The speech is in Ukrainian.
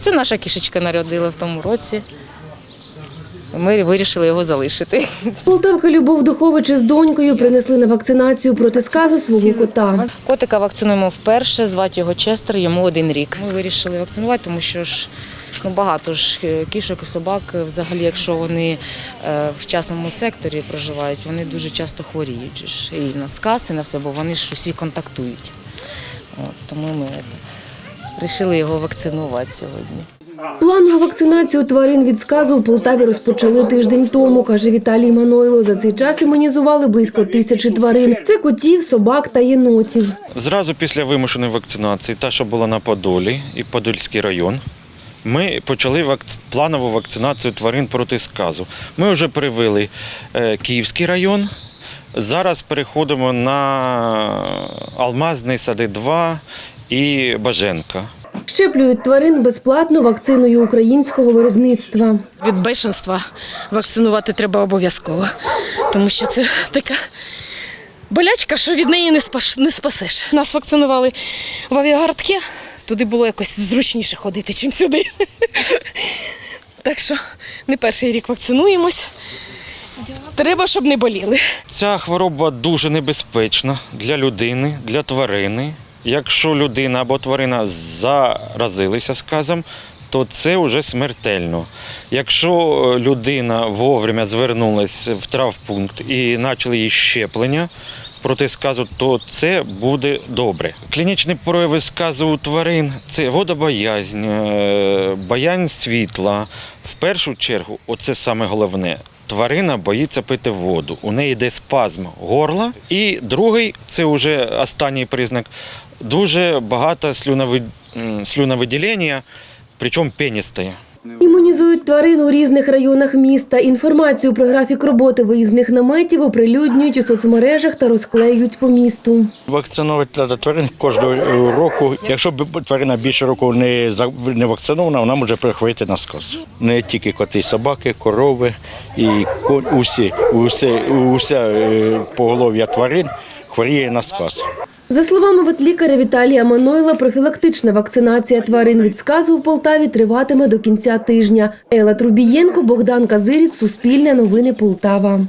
Це наша кішечка народила в тому році. Ми вирішили його залишити. Полтавка Любов Духович із донькою принесли на вакцинацію проти сказу свого кота. Котика вакцинуємо вперше, звати його Честер, йому один рік. Ми вирішили вакцинувати, тому що ж ну, багато ж е, кішок і собак, е, взагалі, якщо вони е, в частному секторі проживають, вони дуже часто хворіють. І на сказ, і на все, бо вони ж усі контактують. От, тому ми вирішили його вакцинувати сьогодні. Планову вакцинацію тварин від сказу в Полтаві розпочали тиждень тому, каже Віталій Манойло. За цей час імунізували близько тисячі тварин. Це котів, собак та єнотів. Зразу після вимушеної вакцинації, та, що була на Подолі і Подольський район, ми почали планову вакцинацію тварин проти сказу. Ми вже привели е, Київський район. Зараз переходимо на Алмазний сади 2 і Баженка. Щеплюють тварин безплатно вакциною українського виробництва. Від бешенства вакцинувати треба обов'язково, тому що це така болячка, що від неї не спаш, не спасеш. Нас вакцинували в авіагардки, туди було якось зручніше ходити, ніж сюди. Так що не перший рік вакцинуємось. Треба, щоб не боліли. Ця хвороба дуже небезпечна для людини, для тварини. Якщо людина або тварина заразилися сказом, то це вже смертельно. Якщо е, людина вовремя звернулася в травпункт і почали її щеплення проти сказу, то це буде добре. Клінічні прояви сказу у тварин це водобоязнь, е, боязнь світла. В першу чергу, оце саме головне. Тварина боїться пити воду. У неї йде спазм горла. І другий, це вже останній признак, дуже багато слюнови- слюновиділення, причому пеністає. Імунізують тварин у різних районах міста. Інформацію про графік роботи виїзних наметів оприлюднюють у соцмережах та розклеюють по місту. Вакцинувати треба тварин кожного е, року. Якщо б тварина більше року не за- не вакцинована, вона може перехворіти на сказ. Не тільки коти, собаки, корови і ко- усі, усе, усе поголов'я тварин хворіє на сказ. За словами ветлікаря Віталія Манойла, профілактична вакцинація тварин від сказу в Полтаві триватиме до кінця тижня. Ела Трубієнко, Богдан Казиріт, Суспільне новини Полтава.